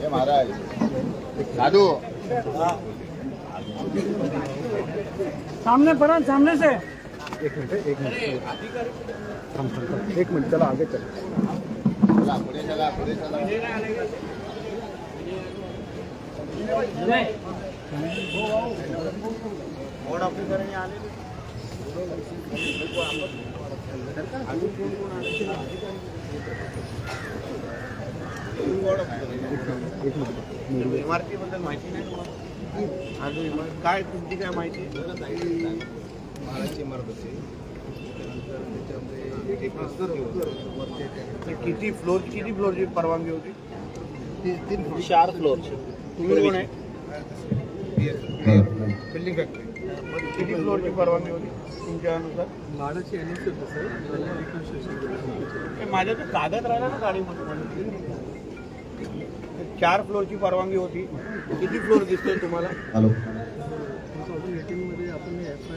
हे महाराज. साधू सामने पर सामने से. एक मिनिट एक मिनिट. एक मिनिट चला आगे चल. चला पुढे चला पुढे चला. एक मिनिट इमारतीबद्दल माहिती नाही तुम्हाला? अजून इमारत काय तुमची काय माहिती? महाराजची इमारत होती. त्यानंतर त्याच्यामध्ये एक रस्ता होता. तर किती फ्लोर किती फ्लोरची परवानगी होती? तीन. चार फ्लोर तुम्ही कोण आहे? बिल्डिंग फॅक्टरी मग किती फ्लोरची परवानगी होती तुमच्यानुसार होतं सर त्याला reconstruction हे माझ्या तर कागद राहिला ना गाडीमध्ये. चार फ्लोरची परवानगी होती. किती फ्लोर दिसतोय तुम्हाला? हॅलो.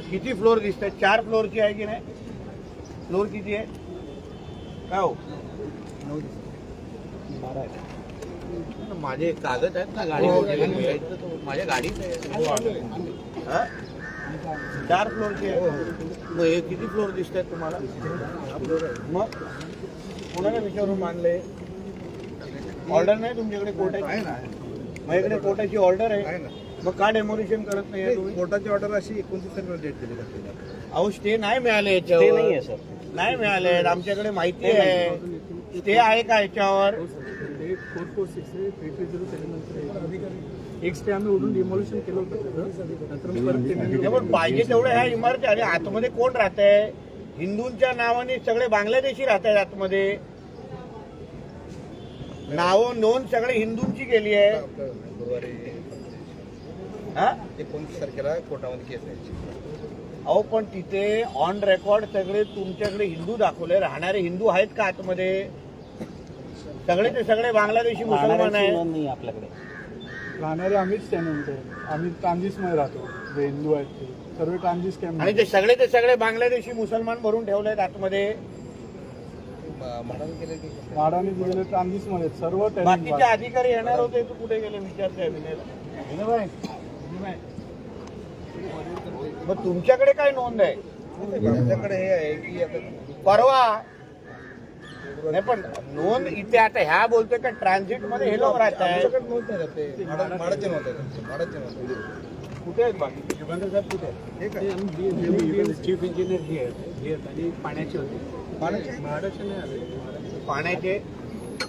किती फ्लोर दिसतंय? चार फ्लोरची आहे की नाही? फ्लोर किती आहे? काय हो? बारा आहे. माझे कागद आहेत ना गाडीमध्ये माझ्या गाडीत आहे. हा? चार फ्लोरची आहे. मग हे किती फ्लोर दिसत आहेत तुम्हाला? मग कोणाला विचारून मानले? ऑर्डर नाही तुमच्याकडे कोर्टाची माझ्याकडे कोर्टाची ऑर्डर आहे. मग का डेमोलिशन करत नाही तुम्ही? कोर्टाची ऑर्डर अशी एकोणतीस तारखेला डेट दिली जाते. अहो स्टे नाही मिळाले याच्यावर. नाही मिळाले. आमच्याकडे माहिती आहे. स्टे आहे का याच्यावर? त्याच्यानंतर एक स्टे आम्ही उडून डिमॉल्युशन केलं होतं हे पाहिजे तेवढे ह्या इमारती. आणि आतमध्ये कोण राहत आहे हिंदूंच्या नावाने सगळे बांगलादेशी राहत आहेत आतमध्ये. नावं नोंद सगळे हिंदूंची केली आहे. गुरुवारी हा? एकोणतीस तारखेला कोर्टामध्ये केस आहे. अहो पण तिथे ऑन रेकॉर्ड सगळे तुमच्याकडे हिंदू दाखवले. राहणारे हिंदू आहेत का आतमध्ये? सगळे ते सगळे बांगलादेशी मुसलमान आहेत. आपल्याकडे. राहणारे आम्हीच त्यानंतर आम्ही ट्रान्झिस्टमध्ये राहतो. जे हिंदू आहेत ते. सर्व ट्रान्झिस्ट कॅम्प आणि ते सगळे ते सगळे बांगलादेशी मुसलमान भरून ठेवलेत आतमध्ये. माडाने दिलेले ट्रान्झिस्टमध्ये आहेत. सर्व बाकीचे अधिकारी येणार होते तू कुठे गेले विचारते मग तुमच्याकडे काय नोंद आहे? आमच्याकडे हे आहे की आता परवा नाही पण नोंद इथे आता ह्या बोलतोय का ट्रान्झिटमध्ये हे लोक राहत आहे नोंद नोंद. कुठे आहेत बाकी? साहेब कुठे आहेत? चीफ इंजिनियर हे आहेत. हे आहेत आणि पाण्याचे होते. पाण्याचे?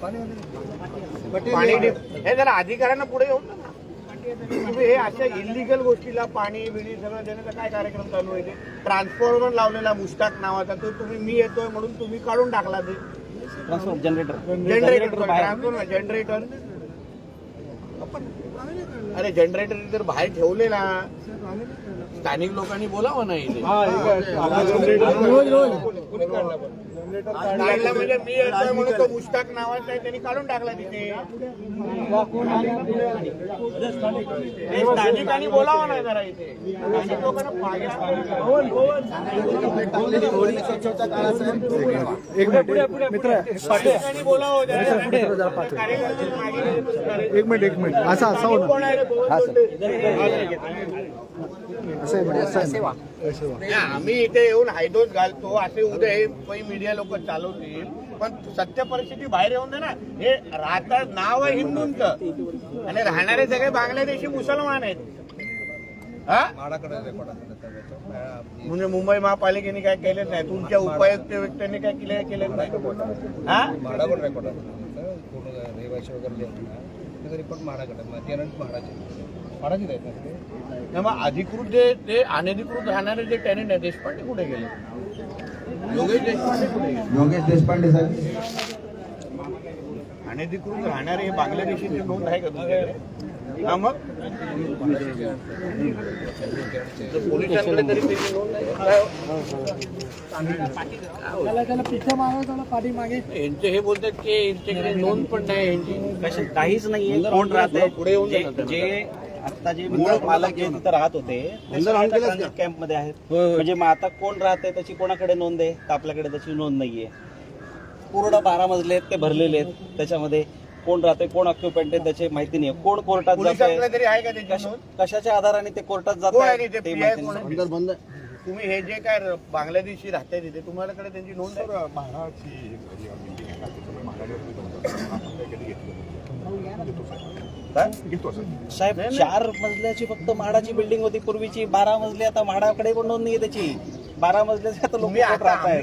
पाणी हे जरा अधिकाऱ्यांना पुढे येऊन. तुम्ही हे अशा इलिगल गोष्टीला पाणी बिणी सगळं देण्याचा काय कार्यक्रम चालू आहे ते? ट्रान्सफॉर्मर लावलेला मुस्ताक नावाचा तो तुम्ही मी येतोय म्हणून तुम्ही काढून टाकला ते. जनरेटर जनरेटर ट्रान्सफॉर्मर जनरेटर अरे जनरेटर तर बाहेर ठेवले ना. स्थानिक लोकांनी बोलावं नाही इथे. कोणी काढला पण? काढला म्हणजे मी येतोय म्हणून तो मुस्ताक नावाचा आहे त्यांनी काढून टाकला तिथे. हे स्थानिकांनी बोलावं नाही जरा इथे. स्थानिक लोकांना पाहिजे एक मिनिट. मित्र. स्थानिकांनी बोलावं जरा. कार्यकर्ते मागे गेले. एक मिनिट एक मिनिट. असा असा हो ना कोण आहे रे? बोल, असं आहे म्हणजे असं आहे ना. असं आहे. नाही, आम्ही इथे येऊन हायदोस घालतो असे उद्या हे काही मीडिया लोक चालवतील. पण सत्य परिस्थिती बाहेर येऊन दे ना हे राहतात नाव आहे हिंदूंचं. आणि राहणारे सगळे बांगलादेशी मुसलमान आहेत. हा. म्हणजे मुंबई महापालिकेने काय केलेच नाही तुमच्या उपायुक्त व्यक्तींनी काय केले केलेच नाही? हा? माडाकडे रेकॉर्ड असतात पूर्ण रहिवाशी वगैरे जे आहेत ना त्याचा रिपोर्ट माडाकडे टेनंट म्हाडाचे म्हाडाचीच आहेत ना ते नाही, मग अधिकृत जे ते अनधिकृत राहणारे जे टेनेंट आहेत देशपांडे कुठे गेले? योगेश देशपांडे कुठे गेले? योगेश देशपांडे साहेब. अनधिकृत राहणारे हे बांगलादेशीचे नोंद आहे का हा मग? पोलिसांकडे तरी नाही? यांचे हे बोलतात की यांच्याकडे नोंद पण नाही यांची कशा काहीच नाहीये कोण राहते पुढे येऊन जे आता जे मित्र मालक जे तिथं राहत होते ते सगळे कॅम्पमध्ये आहेत. म्हणजे मग आता कोण राहते त्याची कोणाकडे नोंद आहे? तर आपल्याकडे त्याची नोंद नाहीये. पूर्ण बारा मजले आहेत ते भरलेले आहेत. त्याच्यामध्ये कोण राहते कोण ऑक्युपंट आहे त्याची माहिती नाही कोण कोर्टात जाते तरी आहे का त्याची नोंद? कशाच्या आधाराने ते कोर्टात जात कोण आहे तिथे? ते PI माहिती कोण नाही. आहे? तुम्ही हे जे काय बांगलादेशी राहताय तिथे तुम्हालाकडे त्यांची नोंद आहे? साहेब चार मजल्याची फक्त म्हाडाची बिल्डिंग होती पूर्वीची. बारा मजली आता म्हाडाकडे पण नोंद नाही त्याची. बारा मजल्याची आता लोक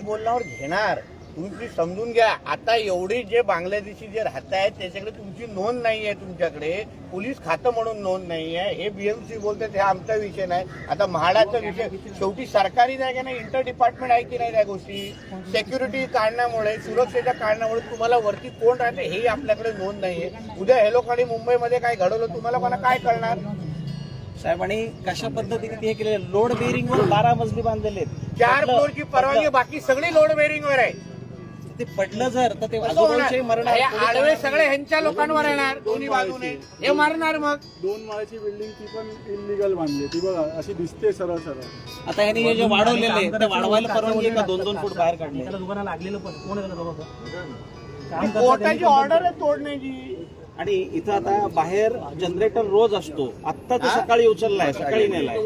बोलण्यावर घेणार. तुम्ही समजून घ्या. आता एवढी जे बांगलादेशी जे राहत आहेत त्याच्याकडे तुमची नोंद नाही आहे तुमच्याकडे. पोलीस खातं म्हणून नोंद नाही आहे हे बीएमसी बोलतात हे आमचा विषय नाही. आता म्हाडाचा विषय शेवटी सरकारी नाही का नाही? इंटर डिपार्टमेंट आहे की नाही त्या गोष्टी? सेक्युरिटी कारणामुळे सुरक्षेच्या कारणामुळे तुम्हाला वरती कोण राहते हे आपल्याकडे नोंद नाहीये. उद्या हे लोकांनी मुंबईमध्ये काय घडवलं तुम्हाला मला काय कळणार? साहेब आणि कशा पद्धतीने ते हे केलेलं लोड बेरिंग वर बारा मजली बांधलेले. चार फ्लोअरची परवानगी बाकी सगळी लोड बेरिंगवर आहे. ते पडलं जर तर ते? मरणार हे आडवे सगळे ह्यांच्या लोकांवर येणार दोन्ही बाजूने. हे मारणार मग. दोन माळ्याची बिल्डिंग ती पण इलिगल बांधली. ती बघा अशी दिसते सरळ सरळ. आता ह्यांनी हे जे वाढवलेले आहे, ते वाढवायला परवानगी का दोन दोन फूट बाहेर काढले? त्याला दुकानाला लागलेलं पण. कोण आहे त्याला दोघं ती कोर्टाची ऑर्डर आहे तोडण्याची. आणि इथं आता बाहेर जनरेटर रोज असतो. आत्ता तो सकाळी उचललाय सकाळी नेलाय.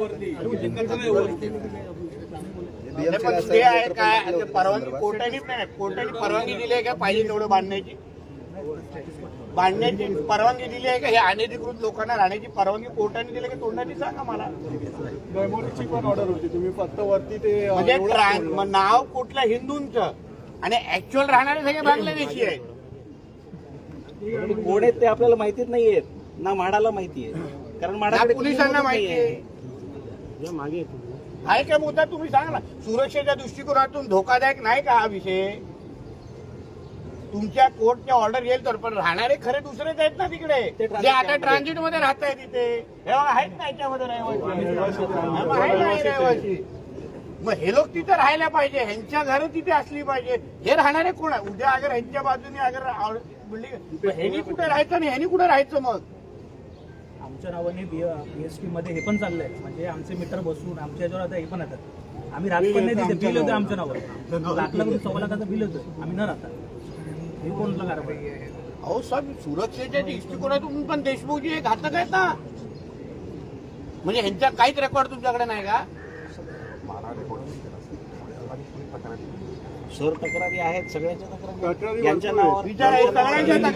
पण ते आहे काय ते परवानगी कोर्टाने नाही कोर्टाने परवानगी दिली आहे का पाहिजे तेवढं बांधण्याची? बांधण्याची परवानगी दिली आहे का? हे अनधिकृत लोकांना राहण्याची परवानगी कोर्टाने दिली का? तोडण्याची सांगा मला. डेमोलिशची पण ऑर्डर होती. तुम्ही फक्त वरती ते म्हणजे मग नाव कुठल्या हिंदूंचं. आणि ऍक्च्युअल राहणारे सगळे बांगलादेशी आहेत. कोण आहेत ते आपल्याला माहितीच नाहीयेत. ना म्हाडाला माहिती आहे कारण ना म्हाडाकडे पोलिसांना कुठली माहिती आहे नाहीये. आहे का मुद्दा तुम्ही सांगा ना. सुरक्षेच्या दृष्टिकोनातून धोकादायक नाही का हा विषय? तुमच्या कोर्टच्या ऑर्डर येईल तर पण राहणारे खरे दुसरेच आहेत ना तिकडे. ते जे आता ट्रान्झिटमध्ये राहत आहे तिथे. हे आहेत ना याच्यामध्ये रहिवासी. हा, हे रहिवासी मग हे लोक तिथे राहायला पाहिजे. ह्यांच्या घरं तिथे असली पाहिजे. हे राहणारे कोण आहे? उद्या अगर ह्यांच्या बाजूने अगर बिल्डिंग ह्यांनी कुठे राहायचं आणि ह्यांनी कुठे राहायचं मग? आमच्या नावाने बीएसटी मध्ये हे पण चाललंय. म्हणजे आमचे मित्र बसून आमच्या याच्यावर आता हे पण येतात. आम्ही राहत पण नाही तिथे बिल होतं आमच्या नावावर. लाख लाख सव्वा लाखाचं बिल होतं आम्ही न राहता हे कोणला कारवाई आहे अहो साहेब सुरक्षेच्या दृष्टिकोनातून पण देशमुखजी हे घातक आहेत ना. म्हणजे ह्यांच्या काहीच रेकॉर्ड तुमच्याकडे नाही का? सर तक्रारी आहेत. सगळ्यांच्या तक्रारी यांच्या. नावावर विचार आहे. सगळ्यांच्या